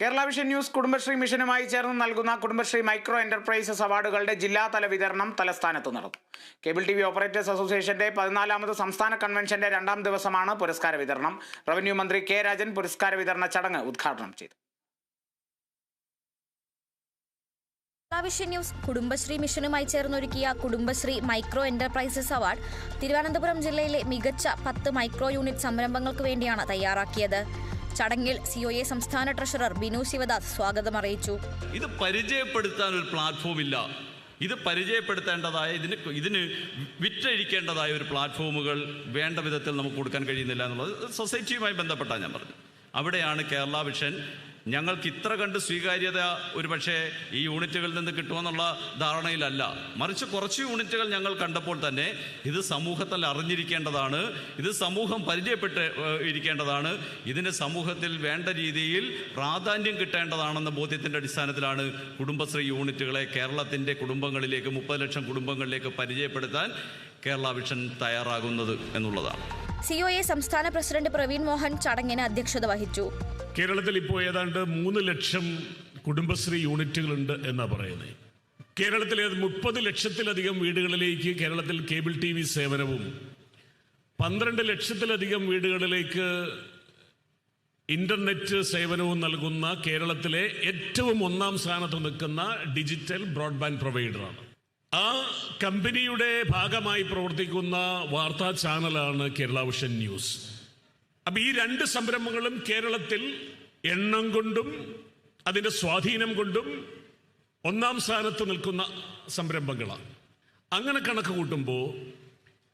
Kerala vision news Kudumbashree മിഷനുമായി ചേർന്ന് നൽകുന്ന കുടുംബശ്രീ മൈക്രോ എന്റർപ്രൈസസ് അവാർഡുകളുടെ ജില്ലാതല വിതരണം തലസ്ഥാനത്ത് നടന്നു. കേബിൾ ടി വി ഓപ്പറേറ്റേഴ്സ് അസോസിയേഷന്റെ പതിനാലാമത് സംസ്ഥാന കൺവെൻഷന്റെ രണ്ടാം ദിവസമാണ് പുരസ്കാര വിതരണം. റവന്യൂ മന്ത്രി കെ രാജൻ പുരസ്കാര വിതരണ ചടങ്ങ് ഉദ്ഘാടനം ചെയ്തു. വിഷൻ ന്യൂസ് കുടുംബശ്രീ മിഷനുമായി ചേർന്നൊരുക്കിയ Kudumbashree micro enterprises award Thiruvananthapuram ജില്ലയിലെ മികച്ച പത്ത് മൈക്രോ യൂണിറ്റ് സംരംഭങ്ങൾക്ക് വേണ്ടിയാണ് തയ്യാറാക്കിയത്. ചടങ്ങിൽ സിഒഎ സംസ്ഥാന ട്രഷറർ ബിനു ശിവദാസ് സ്വാഗതം അറിയിച്ചു. ഇത് പരിചയപ്പെടുത്താൻ ഒരു പ്ലാറ്റ്ഫോം ഇല്ല ഇത് പരിചയപ്പെടുത്തേണ്ടതായ ഇതിന് ഇതിന് വിറ്റഴിക്കേണ്ടതായ ഒരു പ്ലാറ്റ്ഫോമുകൾ വേണ്ട വിധത്തിൽ നമുക്ക് കൊടുക്കാൻ കഴിയുന്നില്ല എന്നുള്ളത് സൊസൈറ്റിയുമായി ബന്ധപ്പെട്ടാണ് ഞാൻ പറഞ്ഞത്. അവിടെയാണ് കേരള വിഷൻ ഞങ്ങൾക്ക് ഇത്ര കണ്ട് സ്വീകാര്യത ഒരു പക്ഷേ ഈ യൂണിറ്റുകളിൽ നിന്ന് കിട്ടുമെന്നുള്ള ധാരണയിലല്ല. മറിച്ച് കുറച്ച് യൂണിറ്റുകൾ ഞങ്ങൾ കണ്ടപ്പോൾ തന്നെ ഇത് സമൂഹത്തിൽ അറിഞ്ഞിരിക്കേണ്ടതാണ് ഇത് സമൂഹം പരിചയപ്പെട്ട് ഇരിക്കേണ്ടതാണ് ഇതിന് സമൂഹത്തിൽ വേണ്ട രീതിയിൽ പ്രാധാന്യം കിട്ടേണ്ടതാണെന്ന ബോധ്യത്തിന്റെ അടിസ്ഥാനത്തിലാണ് കുടുംബശ്രീ യൂണിറ്റുകളെ കേരളത്തിന്റെ കുടുംബങ്ങളിലേക്ക് മുപ്പത് ലക്ഷം കുടുംബങ്ങളിലേക്ക് പരിചയപ്പെടുത്താൻ കേരള വിഷൻ തയ്യാറാകുന്നത് എന്നുള്ളതാണ്. സി ഒ എ സംസ്ഥാന പ്രസിഡന്റ് പ്രവീൺ മോഹൻ ചടങ്ങിന് അധ്യക്ഷത വഹിച്ചു. കേരളത്തിൽ ഇപ്പോൾ ഏതാണ്ട് മൂന്ന് ലക്ഷം കുടുംബശ്രീ യൂണിറ്റുകളുണ്ട് എന്നാണ് പറയുന്നത് കേരളത്തിലെ മുപ്പത് ലക്ഷത്തിലധികം വീടുകളിലേക്ക് കേരളത്തിൽ കേബിൾ ടി വി സേവനവും പന്ത്രണ്ട് ലക്ഷത്തിലധികം വീടുകളിലേക്ക് ഇന്റർനെറ്റ് സേവനവും നൽകുന്ന കേരളത്തിലെ ഏറ്റവും ഒന്നാം സ്ഥാനത്ത് നിൽക്കുന്ന ഡിജിറ്റൽ ബ്രോഡ്ബാൻഡ് പ്രൊവൈഡറാണ്. ആ കമ്പനിയുടെ ഭാഗമായി പ്രവർത്തിക്കുന്ന വാർത്താ ചാനലാണ് കേരള വിഷൻ ന്യൂസ്. അപ്പൊ ഈ രണ്ട് സംരംഭങ്ങളും കേരളത്തിൽ എണ്ണം കൊണ്ടും അതിന്റെ സ്വാധീനം കൊണ്ടും ഒന്നാം സ്ഥാനത്ത് നിൽക്കുന്ന സംരംഭങ്ങളാണ്. അങ്ങനെ കണക്ക് കൂട്ടുമ്പോൾ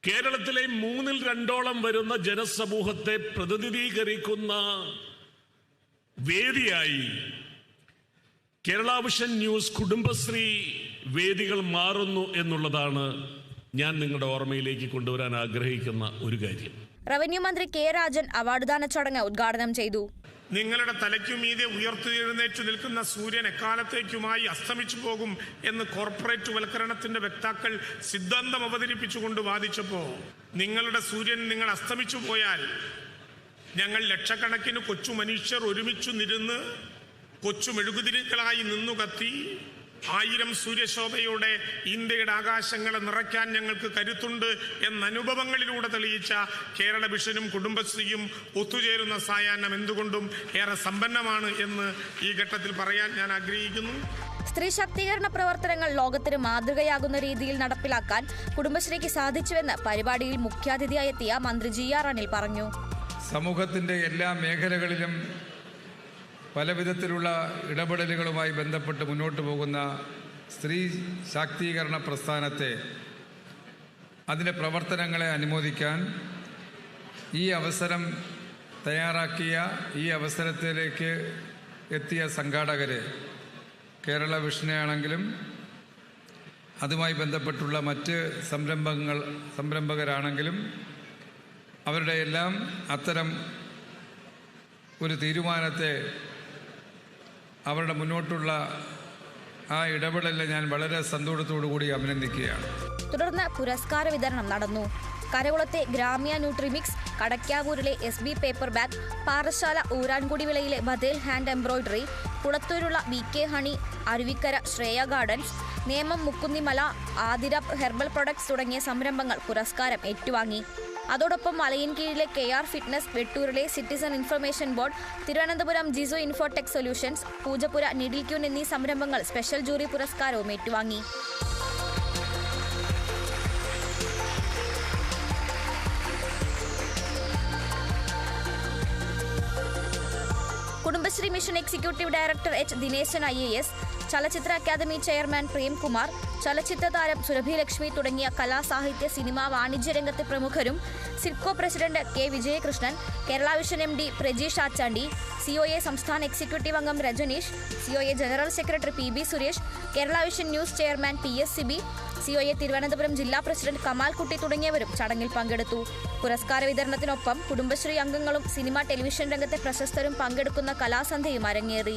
കേരളത്തിലെ മൂന്നിൽ രണ്ടോളം വരുന്ന ജനസമൂഹത്തെ പ്രതിനിധീകരിക്കുന്ന വേദിയായി കേരള വിഷൻ ന്യൂസ് കുടുംബശ്രീ വേദികൾ മാറുന്നു എന്നുള്ളതാണ് ഞാൻ നിങ്ങളുടെ ഓർമ്മയിലേക്ക് കൊണ്ടുവരാൻ ആഗ്രഹിക്കുന്ന ഒരു കാര്യം. റവന്യൂ മന്ത്രി കെ രാജൻ അവാർഡ്ദാന ചടങ്ങ് ഉദ്ഘാടനം ചെയ്തു. നിങ്ങളുടെ തലയ്ക്കുമീതെ ഉയർത്തെഴുന്നേറ്റ് നിൽക്കുന്ന സൂര്യൻ എക്കാലത്തേക്കുമായി അസ്തമിച്ചു പോകും എന്ന് കോർപ്പറേറ്റ് വൽക്കരണത്തിന്റെ വക്താക്കൾ സിദ്ധാന്തം അവതരിപ്പിച്ചുകൊണ്ട് വാദിച്ചപ്പോൾ നിങ്ങളുടെ സൂര്യൻ നിങ്ങൾ അസ്തമിച്ചു പോയാൽ ഞങ്ങൾ ലക്ഷക്കണക്കിന് കൊച്ചു മനുഷ്യർ ഒരുമിച്ചു നിരുന്ന് കൊച്ചു മെഴുകുതിരികളായി നിന്നു കത്തി ആയിരം സൂര്യശോഭയോടെ ഇന്ത്യയുടെ ആകാശങ്ങളെ നിറയ്ക്കാൻ ഞങ്ങൾക്ക് കരുത്തുണ്ട് എന്ന അനുഭവങ്ങളിലൂടെ തെളിയിച്ച കേരള വിഷനും കുടുംബശ്രീയും ഒത്തുചേരുന്ന സായാഹ്നം എന്തുകൊണ്ടും ഏറെ സമ്പന്നമാണ് എന്ന് ഈ ഘട്ടത്തിൽ പറയാൻ ഞാൻ ആഗ്രഹിക്കുന്നു. സ്ത്രീ ശാക്തീകരണ പ്രവർത്തനങ്ങൾ ലോകത്തിന് മാതൃകയാകുന്ന രീതിയിൽ നടപ്പിലാക്കാൻ കുടുംബശ്രീക്ക് സാധിച്ചുവെന്ന് പരിപാടിയിൽ മുഖ്യാതിഥിയായെത്തിയ മന്ത്രി ജി ആർ അനിൽ പറഞ്ഞു. സമൂഹത്തിന്റെ എല്ലാ മേഖലകളിലും പല വിധത്തിലുള്ള ഇടപെടലുകളുമായി ബന്ധപ്പെട്ട് മുന്നോട്ട് പോകുന്ന സ്ത്രീ ശാക്തീകരണ പ്രസ്ഥാനത്തെ അതിന്റെ പ്രവർത്തനങ്ങളെ അനുമോദിക്കാൻ ഈ അവസരം തയ്യാറാക്കിയ ഈ അവസരത്തിലേക്ക് എത്തിയ സംഘാടകരെ കേരള വിഷനെയാണെങ്കിലും അതുമായി ബന്ധപ്പെട്ടുള്ള മറ്റ് സംരംഭങ്ങൾ സംരംഭകരാണെങ്കിലും അവരുടെ എല്ലാം അത്തരം ഒരു തീരുമാനത്തെ അവരുടെ മുന്നോട്ടുള്ള ആ ഇടപെടലിൽ ഞാൻ വളരെ സന്തോഷത്തോടു കൂടി അഭിനന്ദിക്കുകയാണ്. തുടർന്ന് പുരസ്കാര വിതരണം നടന്നു. കരകുളത്തെ Gramya nutrimix കടക്കാവൂരിലെ S B paper bag Parassala Oorankudi വിളയിലെ ബദേൽ hand embroidery കുളത്തൂരുള്ള V K honey Aruvikkara Shreya gardens Nemam Mukkunnimala Athira herbal products തുടങ്ങിയ സംരംഭങ്ങൾ പുരസ്കാരം ഏറ്റുവാങ്ങി. അതോടൊപ്പം മലയിൻകീഴിലെ K R fitness വെട്ടൂരിലെ citizen information board Thiruvananthapuram Jiso infotech solutions Poojappura needle queen എന്നീ സംരംഭങ്ങൾ special jury പുരസ്കാരവും ഏറ്റുവാങ്ങി. Kudumbashree mission executive director H Dineshan I A S ചലച്ചിത്ര അക്കാദമി ചെയർമാൻ പ്രേംകുമാർ ചലച്ചിത്ര താരം സുരഭി ലക്ഷ്മി തുടങ്ങിയ കലാസാഹിത്യ സിനിമ വാണിജ്യ രംഗത്തെ പ്രമുഖരും SIDCO president K Vijayakrishnan Kerala vision M D Prajeesh Achandi C O A സംസ്ഥാന എക്സിക്യൂട്ടീവ് അംഗം Rajaneesh C O A general secretary P B Suresh Kerala vision news chairman P S Sibi A Thiruvananthapuram ജില്ലാ president കമാൽകുട്ടി തുടങ്ങിയവരും ചടങ്ങിൽ പങ്കെടുത്തു. പുരസ്കാര വിതരണത്തിനൊപ്പം കുടുംബശ്രീ അംഗങ്ങളും cinema television രംഗത്തെ പ്രശസ്തരും പങ്കെടുക്കുന്ന കലാസന്ധ്യയും അരങ്ങേറി.